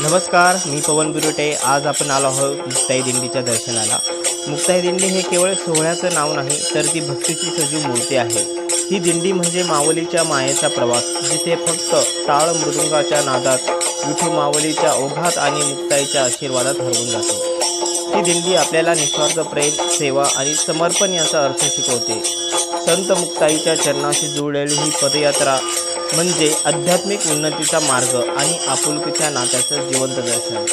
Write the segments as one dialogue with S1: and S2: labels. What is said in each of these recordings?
S1: नमस्कार मी पवन बिरोटे. आज आपण आलो आहोत मुक्ताई दिंडीच्या दर्शनाला. मुक्ताई दिंडी हे केवळ सोहळ्याचं नाव नाही तर ती भक्तीची सजीव मूर्ती आहे. ही दिंडी म्हणजे मावलीच्या मायेचा प्रवास जिथे फक्त टाळ मृदुंगाच्या नादात विठू मावलीच्या ओघात आणि मुक्ताईच्या आशीर्वादात हरवून जातो. ही दिंडी आपल्याला निस्वार्थ प्रेम सेवा आणि समर्पण याचा अर्थ शिकवते. संत मुक्ताईच्या चरणाशी जुळलेली ही पदयात्रा म्हणजे आध्यात्मिक उन्नतीचा मार्ग आणि आपुलकीच्या नात्याचं जिवंत दर्शन.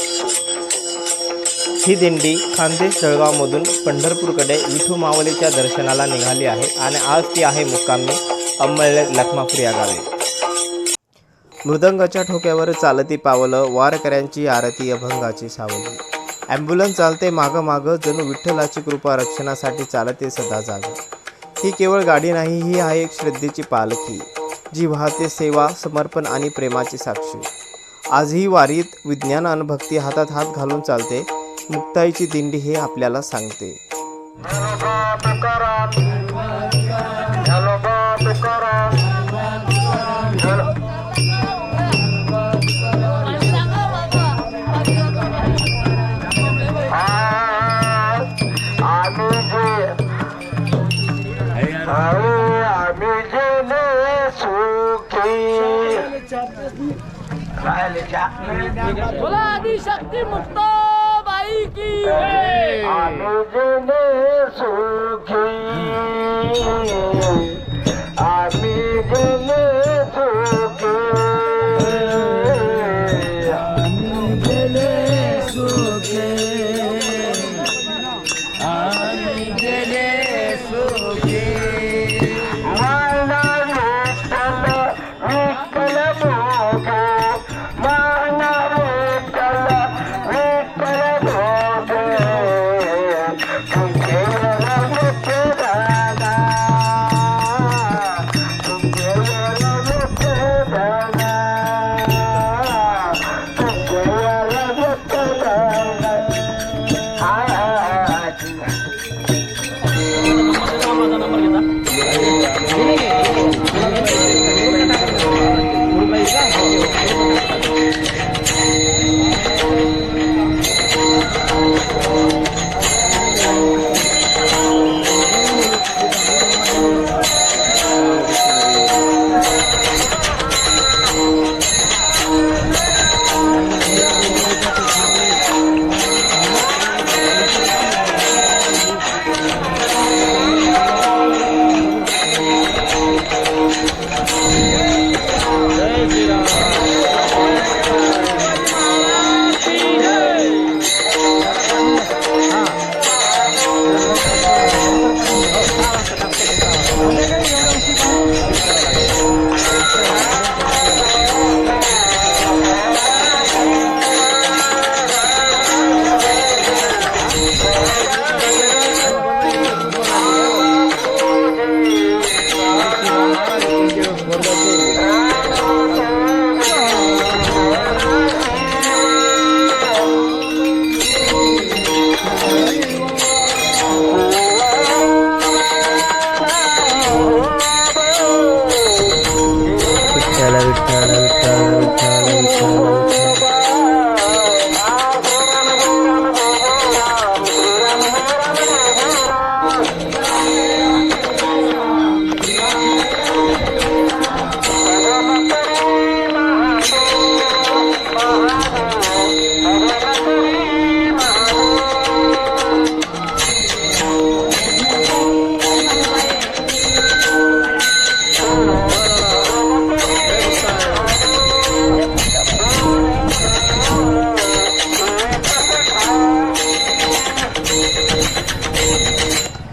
S1: ही दिंडी खानदेश जळगावमधून पंढरपूरकडे विठू मावलीच्या दर्शनाला निघाली आहे आणि आज ती आहे मुक्कामी अंमळ लखमापूर या गावी. मृदंगाच्या ठोक्यावर चालती पावलं वारकऱ्यांची आरती अभंगाची सावली. ॲम्ब्युलन्स चालते मागं मागं. जणू विठ्ठलाची कृपा रक्षणासाठी चालते सदा जाग. ही केवळ गाडी नाही ही आहे एक श्रद्धेची पालखी जी वाहते सेवा समर्पण आणि प्रेमाची साक्षी. आजही वारीत विज्ञान आणि भक्ती हातात हात घालून चालते. मुक्ताईची दिंडी हे आपल्याला सांगते.
S2: आम्ही
S3: बोला आदिशक्ती मुक्त बाई की.
S2: सुखी. आम्ही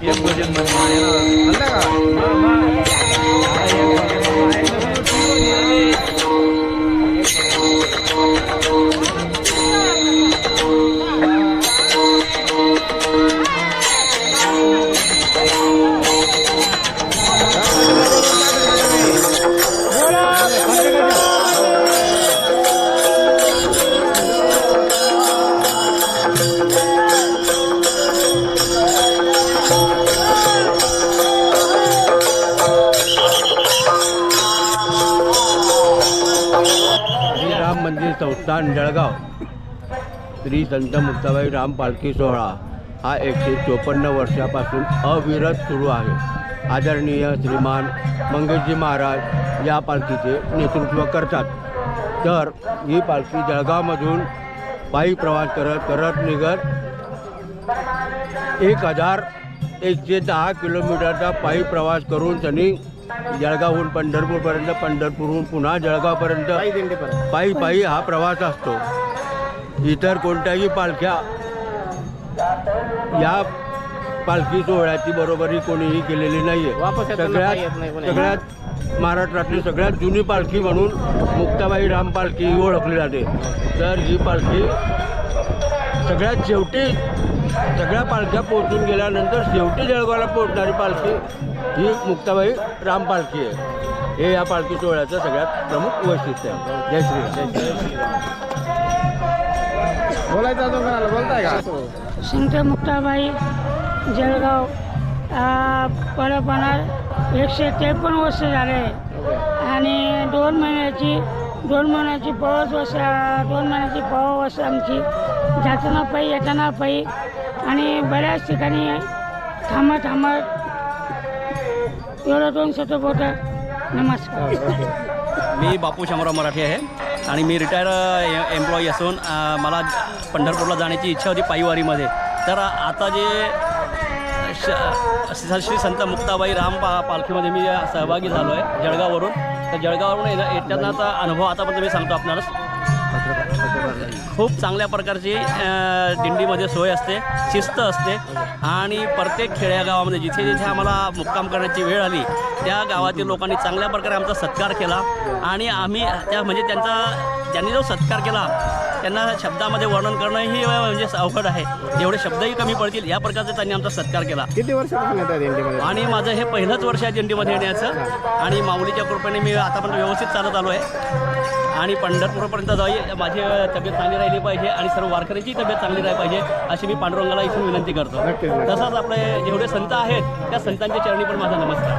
S2: Biar belajar?
S4: स्थान जळगाव. श्री संत मुक्ताबाई राम पालखी सोहळा हा एकशे चोपन्न वर्षापासून अविरत सुरू आहे. आदरणीय श्रीमान मंगेशजी महाराज या पालखीचे नेतृत्व करतात. तर ही पालखी जळगावमधून पायी प्रवास करत करत निघत एक हजार एकशे दहा किलोमीटरचा पायी प्रवास करून त्यांनी जळगावहून पंढरपूरपर्यंत पंढरपूरहून पुन्हा जळगावपर्यंत. पायी पायी हा प्रवास असतो. इतर कोणत्याही पालख्या या पालखी सोहळ्याची बरोबरी कोणीही केलेली नाही आहे सगळ्यात. सगळ्यात महाराष्ट्रातली सगळ्यात जुनी पालखी म्हणून मुक्ताबाई राम पालखी ही ओळखली जाते. तर ही पालखी सगळ्यात शेवटी सगळ्या पालख्या पोहोचून गेल्यानंतर शेवटी जळगावला पोहोचणारी पालखी ही मुक्ताबाई राम पालखी आहे. हे या पालखी सोहळ्याचं सगळ्यात प्रमुख वैशिष्ट्य आहे. जय श्रीराम
S1: जय श्रीराम
S5: बोलायचं अजून कोणाला? बोलताय का?
S6: संत मुक्ताबाई जळगाव परपणा एकशे त्रेपन्न वर्ष झाले. आणि दोन महिन्याची दोन महिन्याची पवस वर्ष दोन महिन्याची पव वर्ष आमची. जाताना पायी येताना पायी. आणि बऱ्याच ठिकाणी थांबत थांबत एवढं दोन शतकोट नमस्कार.
S7: मी बापू शामराव मराठे आहे आणि मी रिटायर एम्प्लॉई असून मला पंढरपूरला जाण्याची इच्छा होती पायीवारीमध्ये. तर आता जे श श्री संत मुक्ताबाई राम पा पालखीमध्ये मी सहभागी झालो आहे जळगाववरून. तर जळगाववरून येतानाचा अनुभव आतापर्यंत मी सांगतो आपणाला खूप चांगल्या प्रकारची दिंडीमध्ये सोय असते शिस्त असते. आणि प्रत्येक खेड्यागावामध्ये जिथे जिथे आम्हाला मुक्काम करण्याची वेळ आली त्या गावातील लोकांनी चांगल्या प्रकारे आमचा सत्कार केला. आणि आम्ही त्या म्हणजे त्यांचा ज्यांनी जो सत्कार केला त्यांना शब्दामध्ये वर्णन करणंही म्हणजे अवघड आहे. जेवढे शब्दही कमी पडतील या प्रकारचा त्यांनी आमचा सत्कार केला.
S5: किती दिंडीमध्ये?
S7: आणि माझं हे पहिलंच वर्ष आहे दिंडीमध्ये येण्याचं. आणि माऊलीच्या कृपेने मी आतापर्यंत व्यवस्थित चालत आलो आहे. आणि पंढरपूरपर्यंत जाई माझी तब्येत चांगली राहिली पाहिजे आणि सर्व वारकऱ्यांची तब्येत चांगली राहिली पाहिजे अशी मी पांडुरंगाला इथून विनंती करतो. तसंच आपले जेवढे संत आहेत त्या संतांच्या चरणी पण माझा नमस्कार.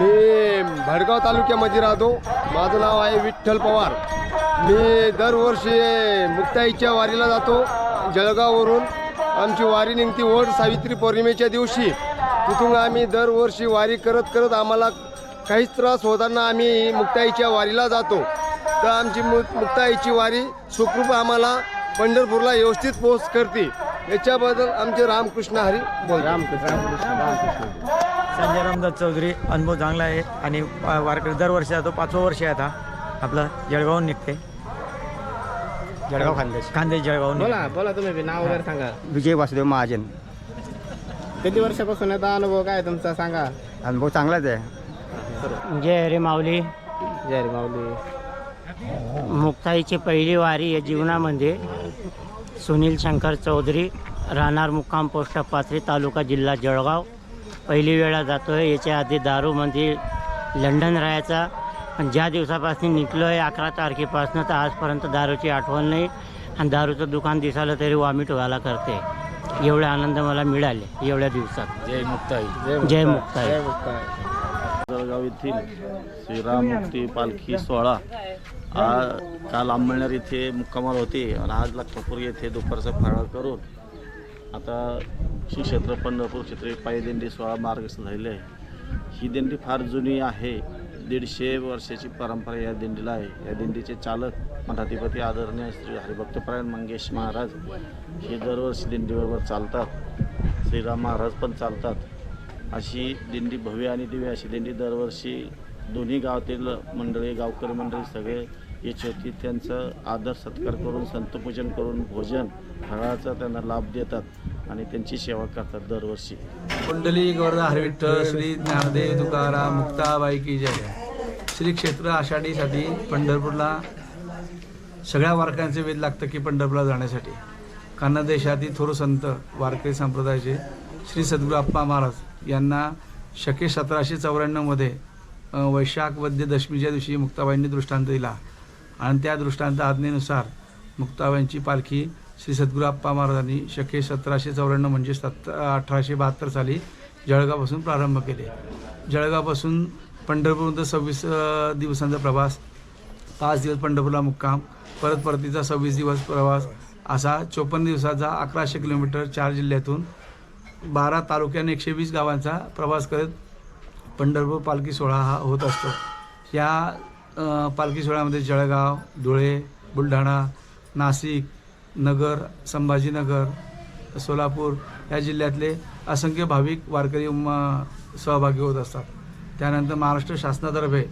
S5: मी भडगाव तालुक्यामध्ये राहतो. माझं नाव आहे विठ्ठल पवार. मी दरवर्षी मुक्ताईच्या वारीला जातो जळगाववरून. आमची वारी निघती ओढ सावित्री पौर्णिमेच्या दिवशी. तिथून आम्ही दरवर्षी वारी करत करत आम्हाला काहीच त्रास होताना आम्ही मुक्ताईच्या वारीला जातो. तर आमची मु मुक्ताईची वारी सुखरूप आम्हाला पंढरपूरला व्यवस्थित पोहोच करते. याच्याबद्दल आमचे रामकृष्ण हरी बोल रामकृष्ण रामकृष्ण
S8: संजय रामदास चौधरी अनुभव चांगला आहे आणि वारकरी दरवर्षी जातो पाचवं वर्ष आहे आता. आपलं जळगावहून निघते.
S5: जळगाव खानदेश.
S8: खानदेश जळगावहून
S1: बोला बोला तुम्ही बी नाव वगैरे सांगा.
S8: विजय वासुदेव महाजन.
S5: किती वर्षापासून येता अनुभव काय तुमचा सांगा.
S8: अनुभव चांगलाच आहे.
S6: जय हरे माऊली.
S1: जय रे माऊली.
S6: मुक्ताईची पहिली वारी या जीवनामध्ये सुनील शंकर चौधरी राहणार मुक्काम पोस्ट पाथरी तालुका जिल्हा जळगाव. पहिली वेळा जातो आहे याच्या आधी दारूमध्ये लंडन राहायचा. पण ज्या दिवसापासून निघलो आहे अकरा तारखेपासून तर आजपर्यंत दारूची आठवण नाही. आणि दारूचं दुकान दिसायला तरी वामिट व्हायला करते. एवढे आनंद मला मिळाले एवढ्या दिवसात.
S5: जय मुक्ताई.
S6: जय मुक्ताई.
S5: जय मुक्ताई.
S9: जळगाव येथील श्रीराममुक्ती पालखी सोहळा. आ काल आंबळनेर येथे मुक्कामाल होते. आणि आज लक्षपूर येथे दुपारचा फराळ करून आता श्री क्षेत्र पंढरपूर क्षेत्र पायी दिंडी सोहळा मार्गस्थ झालेली आहे. ही दिंडी फार जुनी आहे. दीडशे वर्षाची परंपरा या दिंडीला आहे. या दिंडीचे चालक मठाधिपती आदरणीय श्री हरिभक्तपरायण मंगेश महाराज हे दरवर्षी दिंडीबरोबर चालतात. श्रीराम महाराज पण चालतात. अशी दिंडी भव्य आणि दिव्य अशी दिंडी दरवर्षी दोन्ही गावातील मंडळी गावकरी मंडळी सगळे याची होती. त्यांचं आदर सत्कार करून संतपूजन करून भोजन फळाचा त्यांना लाभ देतात आणि त्यांची सेवा करतात दरवर्षी.
S10: कुंडली गोवर्धा हरविठ्ठल श्री ज्ञानदेव तुकाराम मुक्ताबाई की जय. श्री क्षेत्र आषाढीसाठी पंढरपूरला सगळ्या वारकऱ्यांचे वेध लागतं की पंढरपूरला जाण्यासाठी. खानदेशातील थोर संत वारकरी संप्रदायाचे श्री सद्गुरू अप्पा महाराज यांना शके सतराशे चौऱ्याण्णवमध्ये वैशाख वद्य दशमीच्या दिवशी मुक्ताबाईंनी दृष्टांत दिला. आणि त्या दृष्टांत आज्ञेनुसार मुक्ताबाईंची पालखी श्री सद्गुरू अप्पा महाराजांनी शके सतराशे चौऱ्याण्णव म्हणजे सत अठराशे बहात्तर साली जळगावपासून प्रारंभ केले. जळगावपासून पंढरपूरपर्यंत सव्वीस दिवसांचा प्रवास पाच दिवस पंढरपूरला मुक्काम परत परतीचा सव्वीस दिवस प्रवास असा चोपन्न दिवसाचा अकराशे किलोमीटर चार जिल्ह्यातून बारा तालुक्याने एकशे वीस गावांचा प्रवास करत पंढरपूर पालखी सोहळा हा होत असतो. या पालखी सोहळ्यामध्ये जळगाव धुळे बुलढाणा नाशिक नगर संभाजीनगर सोलापूर या जिल्ह्यातले असंख्य भाविक वारकरी म- सहभागी होत असतात. त्यानंतर महाराष्ट्र शासनातर्फे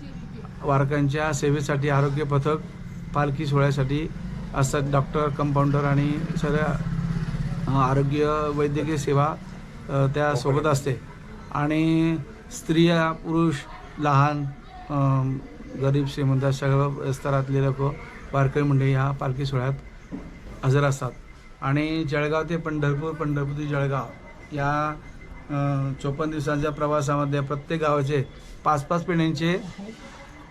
S10: वारकऱ्यांच्या सेवेसाठी आरोग्य पथक पालखी सोहळ्यासाठी असतात डॉक्टर कंपाऊंडर आणि सगळ्या आरोग्य वैद्यकीय सेवा त्या सोबत असते. आणि स्त्रिया पुरुष लहान गरीब श्रीमंत सगळं स्तरातले लोक वारकरी मंडळी ह्या पालखी सोहळ्यात हजर असतात. आणि जळगाव ते पंढरपूर पंढरपूर ते जळगाव या चोपन्न दिवसांच्या प्रवासामध्ये प्रत्येक गावाचे पाच पाच पिढ्यांचे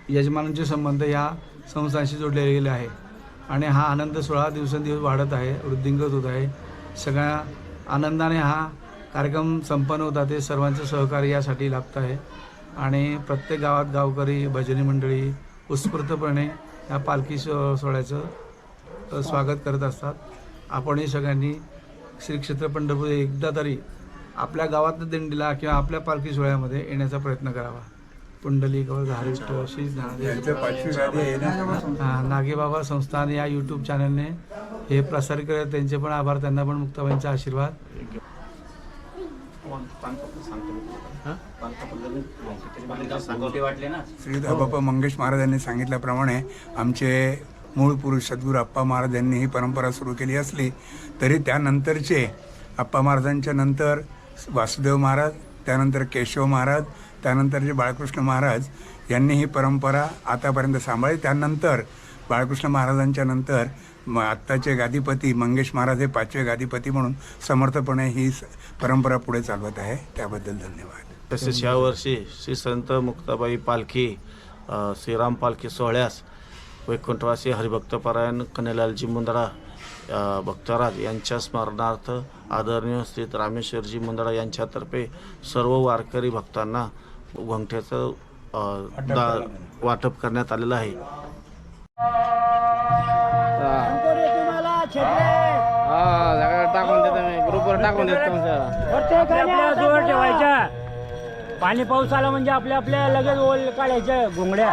S10: यजमानांचे संबंध या संस्थांशी जोडले गेले आहे. आणि हा आनंद सोहळा दिवसेंदिवस वाढत आहे वृद्धिंगत होत आहे. सगळ्या आनंदाने हा कार्यक्रम संपन्न होता ते सर्वांचं सहकार्य यासाठी लाभत आहे. आणि प्रत्येक गावात गावकरी भजनी मंडळी उत्स्फूर्तपणे या पालखी सो सोहळ्याचं स्वागत करत असतात. आपणही सगळ्यांनी श्री क्षेत्र पंढरपूर एकदा तरी आपल्या गावातल्या दिंडीला किंवा आपल्या पालखी सोहळ्यामध्ये येण्याचा प्रयत्न करावा. पुंडली धारिष्ट श्री नागेबाबा संस्थान या यूट्यूब चॅनलने हे प्रसारित करत त्यांचे पण आभार त्यांना पण मुक्ताबाईंचा आशीर्वाद.
S11: श्री बाप्पा मंगेश महाराज यांनी सांगितल्याप्रमाणे आमचे मूळ पुरुष सद्गुरू अप्पा महाराज यांनी ही परंपरा सुरू केली असली तरी त्यानंतरचे अप्पा महाराजांच्या नंतर वासुदेव महाराज त्यानंतर केशव महाराज त्यानंतरचे बाळकृष्ण महाराज यांनी ही परंपरा आतापर्यंत सांभाळली. त्यानंतर बाळकृष्ण महाराजांच्या नंतर म आत्ताचे गादीपती मंगेश महाराज हे पाचवे गादीपती म्हणून समर्थपणे ही परंपरा पुढे चालवत आहे. त्याबद्दल धन्यवाद.
S9: तसेच यावर्षी श्री संत मुक्ताबाई पालखी श्रीराम पालखी सोहळ्यास वैकुंठवासी हरिभक्तपरायण कन्हैलालजी मुंदडा भक्तराज यांच्या स्मरणार्थ आदरणीय श्री रामेश्वरजी मुंदडा यांच्यातर्फे सर्व वारकरी भक्तांना दा- वाटप करण्यात आलेलं आहे.
S3: हा टाकून देतो मी. ग्रुपवर टाकून देतो
S6: आपल्या जोर ठेवायच्या पाणी पाऊस आला म्हणजे आपल्या आपल्या लगेच ओल काढायच्या घोंगड्या.